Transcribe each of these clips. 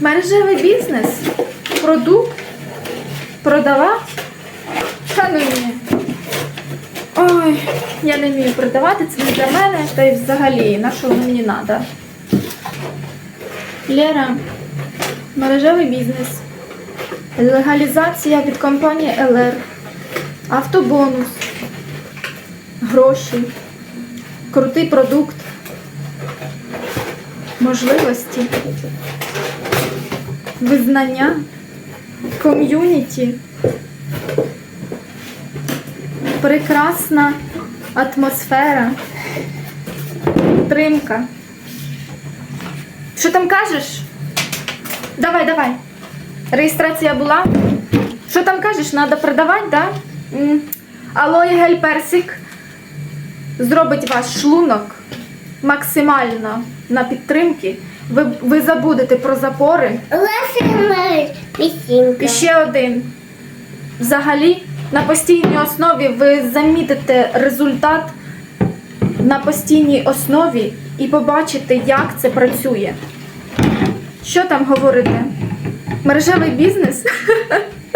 Мережевий бізнес, продукт, продавати. Та ну. Ой, я не вмію продавати, це не для мене, та й взагалі, на що воно мені треба. Лера, мережевий бізнес. Легалізація від компанії ЛР. Автобонус. Гроші. Крутий продукт. Можливості. Визнання. Ком'юніті. Прекрасна атмосфера. Підтримка. Що там кажеш? Давай, давай. Реєстрація була. Що там кажеш? Треба продавати, да? М. Алоє гель персик зробить ваш шлунок максимально на підтримки. Ви, ви забудете про запори. Пісінка. І ще один. Взагалі, на постійній основі ви замітите результат на постійній основі і побачите, як це працює. Що там говорите? Мережевий бізнес?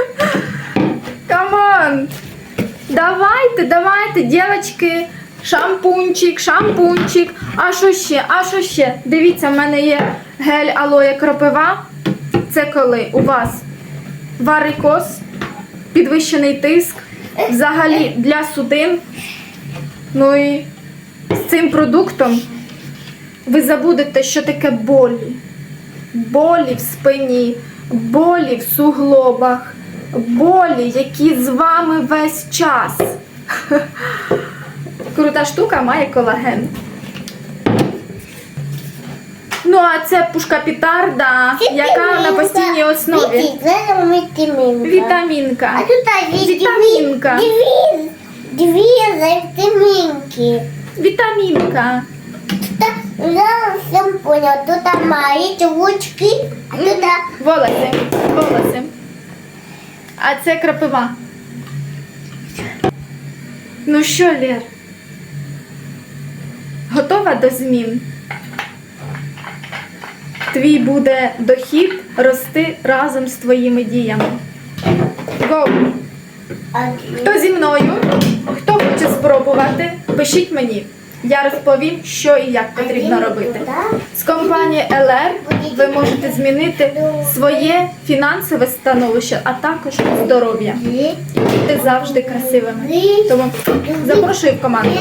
Камон! Давайте, давайте, дівчатки, шампунчик, шампунчик. А що ще? А що ще? Дивіться, в мене є гель алоє кропива. Це коли у вас варикоз, підвищений тиск, взагалі для судин. Ну і з цим продуктом ви забудете, що таке болі. Болі в спині, болі в суглобах, болі, які з вами весь час. Крута штука має колаген. Ну, а це пушка пітарда, яка на постійній основі. Вітамінка. Вітамінка. А тут Вітамінка. Дві, дві вітамінки. Вітамінка. Та я всім поняв, тут мають ручки, а тут Волоси. Волоси. А це крапива. Ну що, Лєр? Готова до змін? Твій буде дохід рости разом з твоїми діями. Го! Хто зі мною? Хто хоче спробувати? Пишіть мені. Я розповім, що і як потрібно робити. З компанії LR ви можете змінити своє фінансове становище, а також здоров'я. Бути завжди красивими. Тому запрошую в команду.